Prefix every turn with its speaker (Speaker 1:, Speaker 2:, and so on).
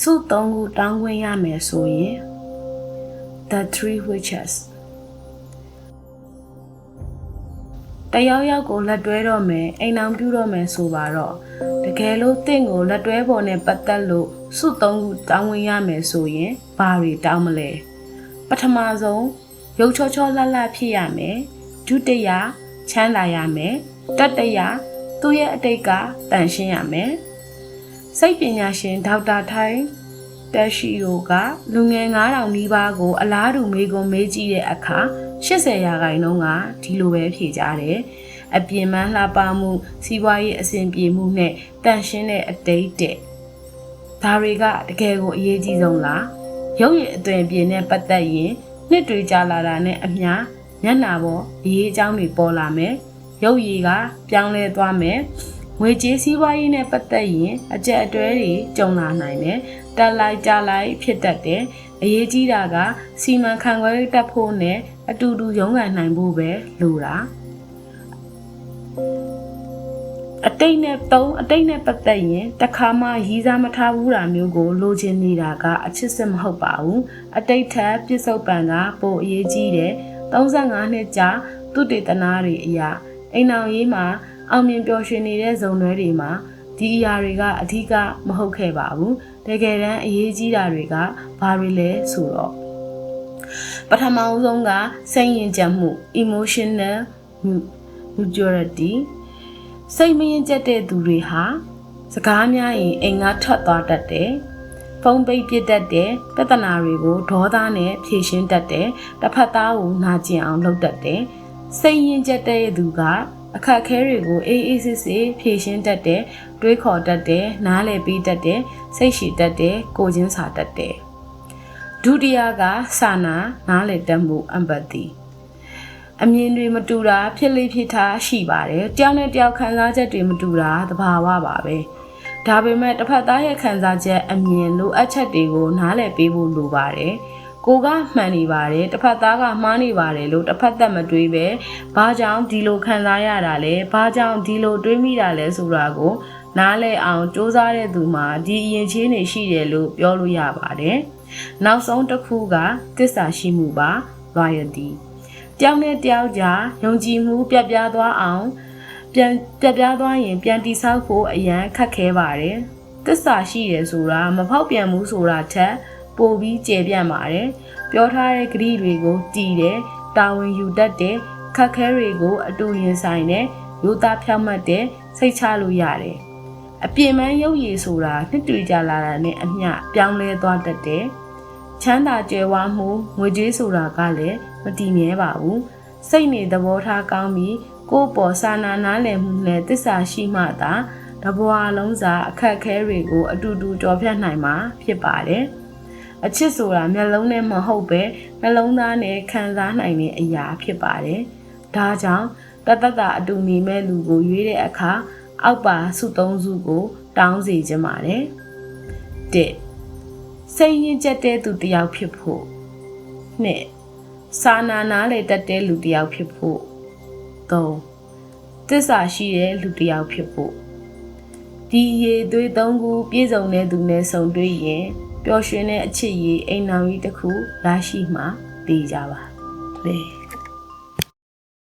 Speaker 1: စုသုံးခုတောင်းခွင့်ရမယ်ဆိုရင် The Three Witches တယောက်ယောက်ကိုလက်တွဲတော့မယ်အိမ်အောင်ပြုတော့မယ်ဆိုပါတော့တကယ်လို့တင့်ကိုလက်တွဲပေါ်နဲ့ပတ်သက်လို့စုသုံးခုတောင်းဝင်ရမယ်ဆိုရင်ဘာတွေတောင်းမလဲပထမဆုံးရုပ်ချောချောလှလှဖြစ်ရမယ်ဒုတိယချမ်းသာရမယ်တတိယသူ့ရဲ့အတိတ်ကတန်ရှင်းရမယ် စိတ်ပညာရှင်ဒေါက်တာထိုင်းတက်ရှိယိုကလူငယ်9000နီးပါးကို အလားတူမေကွန်မေးကြည့်တဲ့အခါ80ရာခိုင်နှုန်းကဒီလိုပဲဖြေကြတယ်။အပြင်ပန်းလှပမှုစီးပွားရေးအဆင်ပြေမှုနဲ့တန်ရှင်းတဲ့အတိတ်တဲ့ဒါတွေကတကယ်ကိုအရေးကြီးဆုံးလား။ရုပ်ရည်အသွင်ပြင်နဲ့ပတ်သက်ရင်နှစ်တွေကြာလာတာနဲ့အမျှမျက်နှာပေါ်အရေးအကြောင်းတွေပေါ်လာမယ်။ရုပ်ရည်ကပြောင်းလဲသွားမယ်။ ငွေကြေးစီးပွားရေးနဲ့ပတ်သက်ရင်အကြက်အတွဲတွေကြုံလာနိုင်တယ်။တက်လိုက်ကြလိုက်ဖြစ်တတ်တယ်။အရေးကြီးတာကစီမံခန့်ခွဲတက်ဖို့နဲ့အတူတူရုန်းကန်နိုင်ဖို့ပဲလိုတာအတိတ်နဲ့သုံးအတိတ်နဲ့ပတ်သက်ရင်တခါမှရီးစားမထားဘူးတာမျိုးကိုလိုချင်နေတာကအချစ်စစ်မဟုတ်ပါဘူးအတိတ်ထက်ပြစ္ဆုတ်ပံကပိုအရေးကြီးတယ်35နှစ်ကြာသူတေသနာတွေအရာအိမ်အောင်ရေးမှာ အောင်မြင်ပျော်ရွှင်နေတဲ့ဇုံတွဲတွေမှာဒီအရာတွေကအဓိကမဟုတ်ခဲ့ပါဘူးတကယ်တမ်းအရေးကြီးတာတွေကဘာတွေလဲဆိုတော့ပထမအဆုံးကစိတ်ရင်ကျမှု emotional maturity စိတ်မရင်ကျက်တဲ့သူတွေဟာစကားများရင်အိမ်ကထွက်သွားတတ်တယ်ဖုံးပိတ်ပြစ်တတ်တယ်ပြဿနာတွေကိုဒေါသနဲ့ဖြေရှင်းတတ်တယ်တစ်ဖက်သားကိုနာကျင်အောင်လုပ်တတ်တယ်စိတ်ရင်ကျက်တဲ့သူက အခက်ခဲတွေကိုအေးအေးဆေးဆေးဖြေရှင်းတတ်တယ်တွေးခေါ်တတ်တယ်နားလည်ပြီးတတ်တယ်စိတ်ရှိတတ်တယ်ကိုချင်းစာတတ်တယ်ဒုတိယကစာနာနားလည်တတ်မှု empathy အမြင်တွေမတူတာဖြစ်လိဖြစ်ထားရှိပါတယ်တယောက်နဲ့တယောက်ခံစားချက်တွေမတူတာသဘာဝပါပဲဒါပေမဲ့တစ်ဖက်သားရဲ့ခံစားချက်အမြင်လိုအပ်ချက်တွေကိုနားလည်ပေးဖို့လိုပါတယ် ကိုကမှန်နေပါတယ်တစ်ဖက်သားကမှားနေပါတယ်လို့တစ်ဖက်သက်မတွေးပဲဘာကြောင့်ဒီလိုခံစားရတာလဲဘာကြောင့်ဒီလိုတွေးမိတာလဲဆိုတာကိုနားလည်အောင်စ조사တဲ့သူမှာဒီအရင်ချင်းနေရှိတယ်လို့ပြောလို့ရပါတယ်နောက်ဆုံးတစ်ခုကတစ္ဆာရှိမှုပါ loyalty တယောက်နဲ့တယောက်ကြားယုံကြည်မှုပြတ်ပြားသွားအောင်ပြန်ပြတ်ပြားသွားရင်ပြန်တိဆောက်ဖို့အရန်ခက်ခဲပါတယ်။တစ္ဆာရှိရဆိုတာမဖောက်ပြန်ဘူးဆိုတာထက် ပိုပြီးကျေပြန့်ပါတယ်။ပြောထားတဲ့ဂရိတွေကိုတည်တယ်တာဝန်ယူတတ်တယ်ခက်ခဲတွေကို အတူရင်ဆိုင်တယ်ရိုးသားဖြောင့်မတ်တယ်စိတ်ချလို့ရတယ်။အပြင်းပန်းရုပ်ရည်ဆိုတာနှစ်တွေ့ကြလာတာနဲ့အမျှပြောင်းလဲသွားတတ်တယ်။ချမ်းသာကြွယ်ဝမှုငွေကြေးဆိုတာကလည်းမတည်မြဲပါဘူးစိတ်နေသဘောထားကောင်းပြီးကိုယ့်ပေါ်စာနာနားလည်မှုနဲ့တစ္ဆာရှိမှသာတဘွာလုံးစာအခက်ခဲတွေကို အတူတူကြော်ဖြတ်နိုင်မှာဖြစ်ပါတယ် အချစ်ဆိုတာမျက်လုံးနဲ့မဟုတ်ပဲနှလုံးသားနဲ့ခံစားနိုင်တဲ့အရာဖြစ်ပါတယ်ဒါကြောင့်တသက်တာအတူနေမဲ့လူကိုရွေးတဲ့အခါအောက်ပါစုသုံးစုကို တောင်းစီခြင်းပါတယ်၁စိတ်ရင်းကျက်တဲ့သူတယောက်ဖြစ်ဖို့နှစ်စာနာနာလေတတ်တဲ့လူတစ်ယောက်ဖြစ်ဖို့၃သစ္စာရှိတဲ့လူတစ်ယောက်ဖြစ်ဖို့ ဒီရေသွေးသုံးခုပြည့်စုံတဲ့သူနဲ့ဆုံတွေ့ရင်ပျော်ရွှင်တဲ့အချစ်ရည်အိမ်နောင်ကြီးတစ်ခုရရှိမှတည်ကြပါလေ